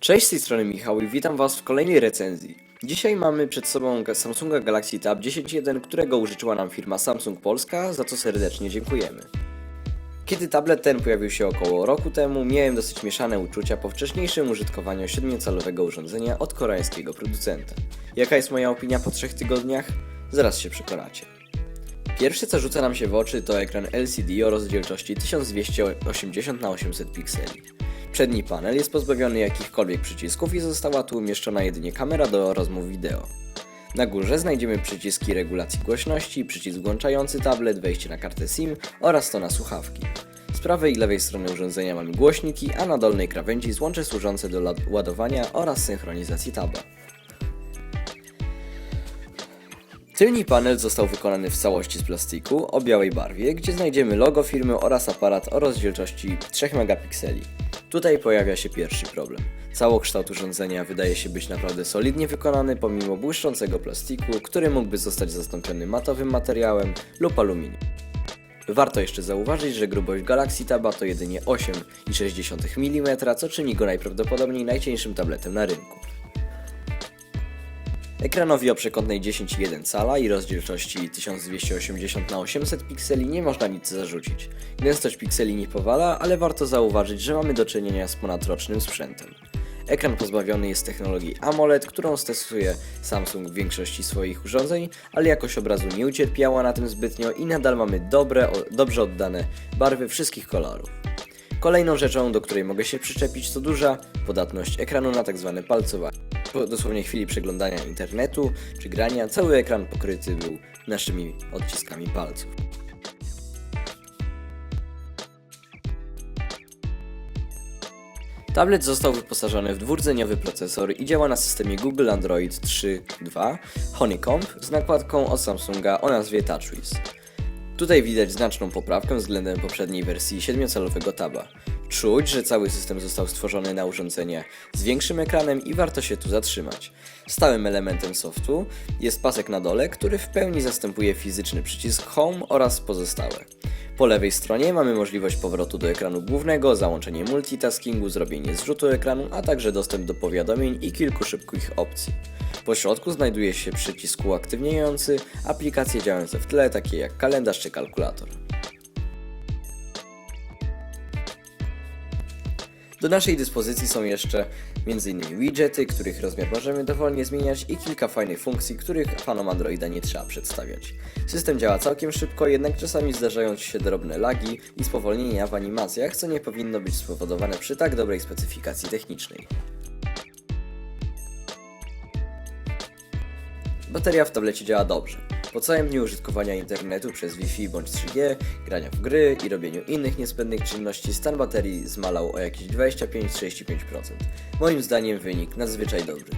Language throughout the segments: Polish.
Cześć, z tej strony Michał i witam Was w kolejnej recenzji. Dzisiaj mamy przed sobą ga- Samsunga Galaxy Tab 10.1, którego użyczyła nam firma Samsung Polska, za co serdecznie dziękujemy. Kiedy tablet ten pojawił się około roku temu, miałem dosyć mieszane uczucia po wcześniejszym użytkowaniu 7-calowego urządzenia od koreańskiego producenta. Jaka jest moja opinia po trzech tygodniach? Zaraz się przekonacie. Pierwsze co rzuca nam się w oczy to ekran LCD o rozdzielczości 1280 na 800 pikseli. Przedni panel jest pozbawiony jakichkolwiek przycisków i została tu umieszczona jedynie kamera do rozmów wideo. Na górze znajdziemy przyciski regulacji głośności, przycisk włączający tablet, wejście na kartę SIM oraz to na słuchawki. Z prawej i lewej strony urządzenia mamy głośniki, a na dolnej krawędzi złącze służące do ładowania oraz synchronizacji taba. Tylni panel został wykonany w całości z plastiku o białej barwie, gdzie znajdziemy logo firmy oraz aparat o rozdzielczości 3 megapikseli. Tutaj pojawia się pierwszy problem. Całokształt urządzenia wydaje się być naprawdę solidnie wykonany pomimo błyszczącego plastiku, który mógłby zostać zastąpiony matowym materiałem lub aluminium. Warto jeszcze zauważyć, że grubość Galaxy Taba to jedynie 8,6 mm, co czyni go najprawdopodobniej najcieńszym tabletem na rynku. Ekranowi o przekątnej 10,1 cala i rozdzielczości 1280 na 800 pikseli nie można nic zarzucić. Gęstość pikseli nie powala, ale warto zauważyć, że mamy do czynienia z ponadrocznym sprzętem. Ekran pozbawiony jest technologii AMOLED, którą stosuje Samsung w większości swoich urządzeń, ale jakość obrazu nie ucierpiała na tym zbytnio i nadal mamy dobre, dobrze oddane barwy wszystkich kolorów. Kolejną rzeczą, do której mogę się przyczepić, to duża podatność ekranu na tzw. palcowanie. Po dosłownie chwili przeglądania internetu czy grania, cały ekran pokryty był naszymi odciskami palców. Tablet został wyposażony w dwurdzeniowy procesor i działa na systemie Google Android 3.2 Honeycomb z nakładką od Samsunga o nazwie TouchWiz. Tutaj widać znaczną poprawkę względem poprzedniej wersji 7-calowego taba. Czuć, że cały system został stworzony na urządzenie z większym ekranem i warto się tu zatrzymać. Stałym elementem softu jest pasek na dole, który w pełni zastępuje fizyczny przycisk Home oraz pozostałe. Po lewej stronie mamy możliwość powrotu do ekranu głównego, załączenie multitaskingu, zrobienie zrzutu ekranu, a także dostęp do powiadomień i kilku szybkich opcji. Po środku znajduje się przycisk uaktywniający, aplikacje działające w tle, takie jak kalendarz czy kalkulator. Do naszej dyspozycji są jeszcze m.in. widgety, których rozmiar możemy dowolnie zmieniać i kilka fajnych funkcji, których fanom Androida nie trzeba przedstawiać. System działa całkiem szybko, jednak czasami zdarzają się drobne lagi i spowolnienia w animacjach, co nie powinno być spowodowane przy tak dobrej specyfikacji technicznej. Bateria w tablecie działa dobrze. Po całym dniu użytkowania internetu przez Wi-Fi bądź 3G, grania w gry i robieniu innych niezbędnych czynności stan baterii zmalał o jakieś 25-35%. Moim zdaniem wynik nadzwyczaj dobry.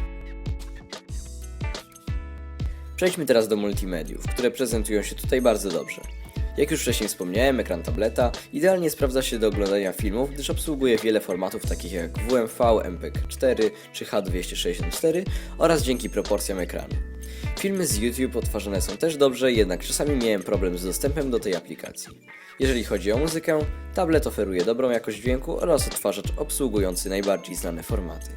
Przejdźmy teraz do multimediów, które prezentują się tutaj bardzo dobrze. Jak już wcześniej wspomniałem, ekran tableta idealnie sprawdza się do oglądania filmów, gdyż obsługuje wiele formatów takich jak WMV, MPEG-4 czy H264 oraz dzięki proporcjom ekranu. Filmy z YouTube odtwarzane są też dobrze, jednak czasami miałem problem z dostępem do tej aplikacji. Jeżeli chodzi o muzykę, tablet oferuje dobrą jakość dźwięku oraz odtwarzacz obsługujący najbardziej znane formaty.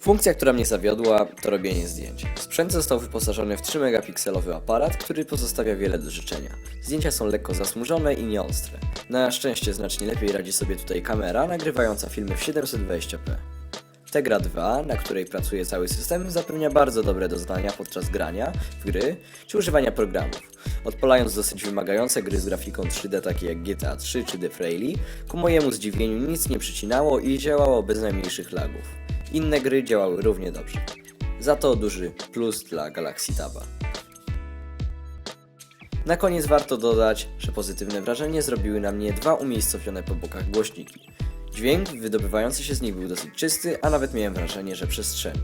Funkcja, która mnie zawiodła, to robienie zdjęć. Sprzęt został wyposażony w 3 megapikselowy aparat, który pozostawia wiele do życzenia. Zdjęcia są lekko zasmużone i nieostre. Na szczęście znacznie lepiej radzi sobie tutaj kamera, nagrywająca filmy w 720p. Tegra 2, na której pracuje cały system, zapewnia bardzo dobre doznania podczas grania w gry czy używania programów. Odpalając dosyć wymagające gry z grafiką 3D takie jak GTA 3 czy The Fraley, ku mojemu zdziwieniu nic nie przycinało i działało bez najmniejszych lagów. Inne gry działały równie dobrze. Za to duży plus dla Galaxy Taba. Na koniec warto dodać, że pozytywne wrażenie zrobiły na mnie dwa umiejscowione po bokach głośniki. Dźwięk wydobywający się z nich był dosyć czysty, a nawet miałem wrażenie, że przestrzenny.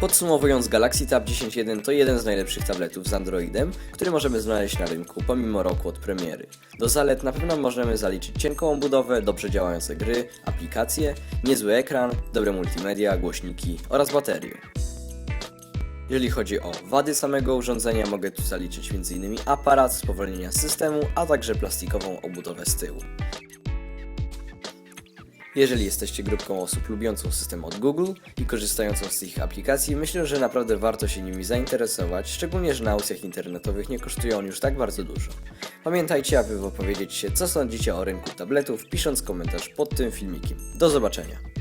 Podsumowując, Galaxy Tab 10.1 to jeden z najlepszych tabletów z Androidem, który możemy znaleźć na rynku pomimo roku od premiery. Do zalet na pewno możemy zaliczyć cienką budowę, dobrze działające gry, aplikacje, niezły ekran, dobre multimedia, głośniki oraz baterię. Jeżeli chodzi o wady samego urządzenia, mogę tu zaliczyć m.in. aparat, spowolnienia systemu, a także plastikową obudowę z tyłu. Jeżeli jesteście grupką osób lubiącą system od Google i korzystającą z ich aplikacji, myślę, że naprawdę warto się nimi zainteresować, szczególnie, że na aukcjach internetowych nie kosztuje on już tak bardzo dużo. Pamiętajcie, aby wypowiedzieć się, co sądzicie o rynku tabletów, pisząc komentarz pod tym filmikiem. Do zobaczenia!